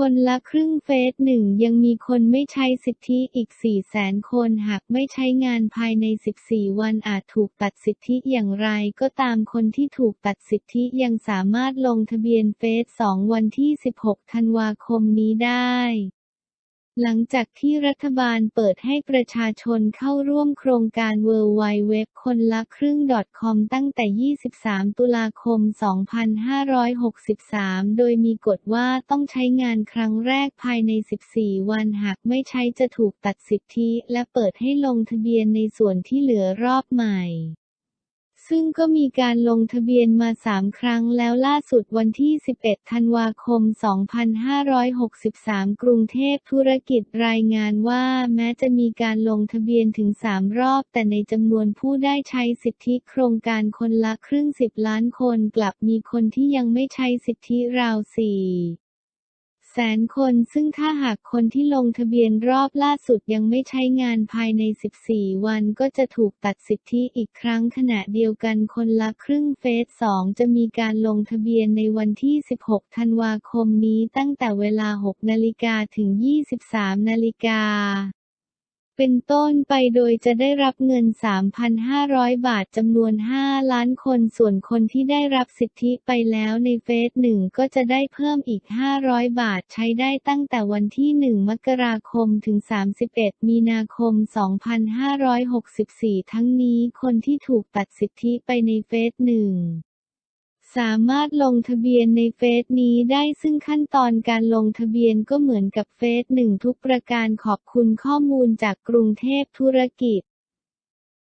คนละครึ่งเฟสหนึ่งยังมีคนไม่ใช้สิทธิอีก400,000คนหากไม่ใช้งานภายใน 14 วันอาจถูกตัดสิทธิอย่างไรก็ตามคนที่ถูกตัดสิทธิยังสามารถลงทะเบียนเฟส 2 วันที่ 16 ธันวาคมนี้ได้ หลังจากที่รัฐบาลเปิดให้ประชาชนเข้าร่วมโครงการ World Wide Web คนละครึ่ง .com ตั้งแต่ 23 ตุลาคม 2563 โดยมีกฎว่าต้องใช้งานครั้งแรกภายใน 14 วันหากไม่ใช้จะถูกตัดสิทธิ และเปิดให้ลงทะเบียนในส่วนที่เหลือรอบใหม่ ซึ่งก็มีการลงทะเบียนมา3ครั้งแล้วล่าสุดวันที่ 11 ธันวาคม 2563 กรุงเทพธุรกิจรายงานว่าแม้จะมีการลงทะเบียนถึง 3 รอบ แต่ในจำนวนผู้ได้ใช้สิทธิโครงการคนละครึ่ง 10 ล้านคนกลับมีคนที่ยังไม่ใช้สิทธิราว 4 แสนคนซึ่งถ้าหากคนที่ลงทะเบียนรอบล่าสุดยังไม่ใช้งานภายใน 14 วันก็จะถูกตัดสิทธิอีกครั้งขณะเดียวกันคนละครึ่งเฟส 2 จะมีการลงทะเบียนในวันที่ 16 ธันวาคมนี้ตั้งแต่เวลา 6 นาฬิกาถึง 23 นาฬิกา เป็นต้นไปโดยจะได้รับเงิน 3,500 บาทจำนวน 5 ล้านคน ส่วนคนที่ได้รับสิทธิไปแล้วในเฟสหนึ่งก็จะได้เพิ่มอีก 500 บาทใช้ได้ตั้งแต่วันที่ 1 มกราคมถึง 31 มีนาคม 2564 ทั้งนี้คนที่ถูกตัดสิทธิไปในเฟสหนึ่ง สามารถลงทะเบียนในเฟสนี้ได้ซึ่งขั้นตอนการลงทะเบียนก็เหมือนกับเฟสหนึ่งทุกประการขอบคุณข้อมูลจากกรุงเทพธุรกิจ